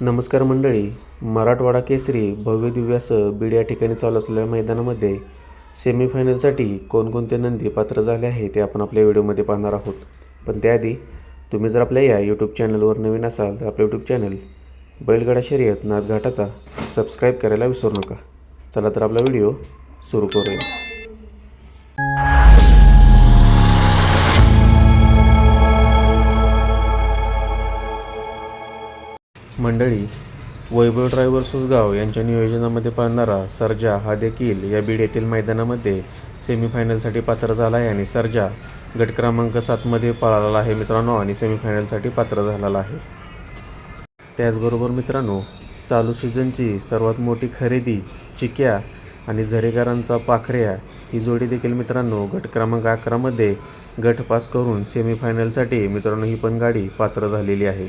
नमस्कार मंडळी. मराठवाडा केसरी भव्य बीड या ठिकाणी चालू असलेल्या मैदानामध्ये सेमीफायनलसाठी कोणकोणते नंदी पात्र झाले आहे ते आपण आपल्या व्हिडिओमध्ये पाहणार आहोत. पण त्याआधी तुम्ही जर आपल्या या यूट्यूब चॅनलवर नवीन असाल तर आपलं यूट्यूब चॅनल बैलगाडा शर्यत नाथघाटाचा सबस्क्राईब करायला विसरू नका. चला तर आपला व्हिडिओ सुरू करूया. मंडळी वैभव ड्रायव्हर सुसगाव यांच्या नियोजनामध्ये पाळणारा सर्जा हा देखील या बीड येथील मैदानामध्ये सेमीफायनलसाठी पात्र झाला आहे आणि सर्जा गट क्रमांक सातमध्ये पळालेला आहे मित्रांनो आणि सेमीफायनलसाठी पात्र झालेला आहे. त्याचबरोबर मित्रांनो चालू सीझनची सर्वात मोठी खरेदी चिक्या आणि झरेकरांचा पाखऱ्या ही जोडी देखील मित्रांनो गट क्रमांक अकरामध्ये गट पास करून सेमीफायनलसाठी मित्रांनो ही पण गाडी पात्र झालेली आहे.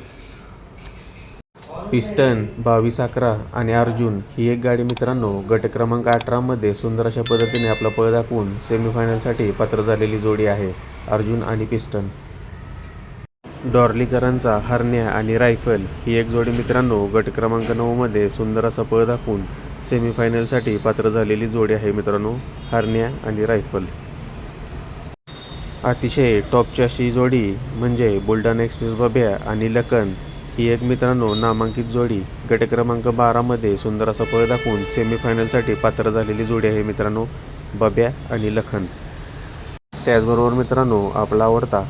पिस्टन बावीस अकरा आणि अर्जुन ही एक गाडी मित्रांनो गट क्रमांक अठरामध्ये सुंदर अशा पद्धतीने आपला पळ दाखवून सेमीफायनलसाठी पात्र झालेली जोडी आहे अर्जुन आणि पिस्टन. डॉर्लीकरांचा हरण्या आणि रायफल ही एक जोडी मित्रांनो गट क्रमांक नऊमध्ये सुंदर असा पळ दाखवून सेमीफायनलसाठी पात्र झालेली जोडी आहे मित्रांनो हरण्या आणि रायफल. अतिशय टॉपची अशी जोडी म्हणजे बुलढाणा एक्सप्रेस बब्या आणि लखन ही एक मित्रांनो नामांकित जोडी. गट क्रमांक बारामध्ये सुंदर असा पळ दाखवून सेमीफायनलसाठी पात्र झालेली जोडी आहे मित्रांनो बब्या आणि लखन. त्याचबरोबर मित्रांनो आपला आवडता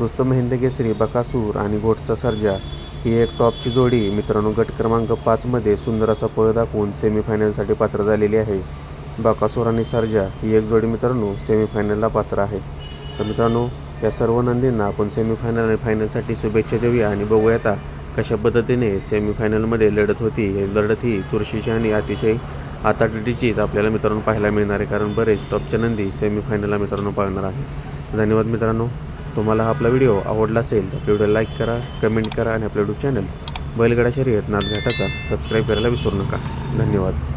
रुस्तम हिंद केसरी बकासूर आणि गोटचा सर्जा ही एक टॉपची जोडी मित्रांनो गट क्रमांक पाचमध्ये सुंदर असा पळ दाखवून सेमीफायनलसाठी पात्र झालेली आहे. बकासूर आणि सर्जा ही एक जोडी मित्रांनो सेमीफायनलला पात्र आहे. तर मित्रांनो या सर्व नंदींना आपण सेमीफायनल आणि फायनलसाठी शुभेच्छा देऊया आणि बघूया आता कशा पद्धतीने सेमीफायनलमध्ये लढत होती ही लढत ही चुरशीची आणि अतिशय आताटीचीच आपल्याला मित्रांनो पाहायला मिळणार आहे. कारण बरेच टॉपच्या नंदी सेमीफायनलला मित्रांनो पाळणार आहे. धन्यवाद मित्रांनो. तुम्हाला हा आपला व्हिडिओ आवडला असेल तर आपल्या व्हिडिओ लाईक करा कमेंट करा आणि आपलं यूट्यूब चॅनल बैलगडा शर्यत नाथघाटाचा सबस्क्राईब करायला विसरू नका. धन्यवाद.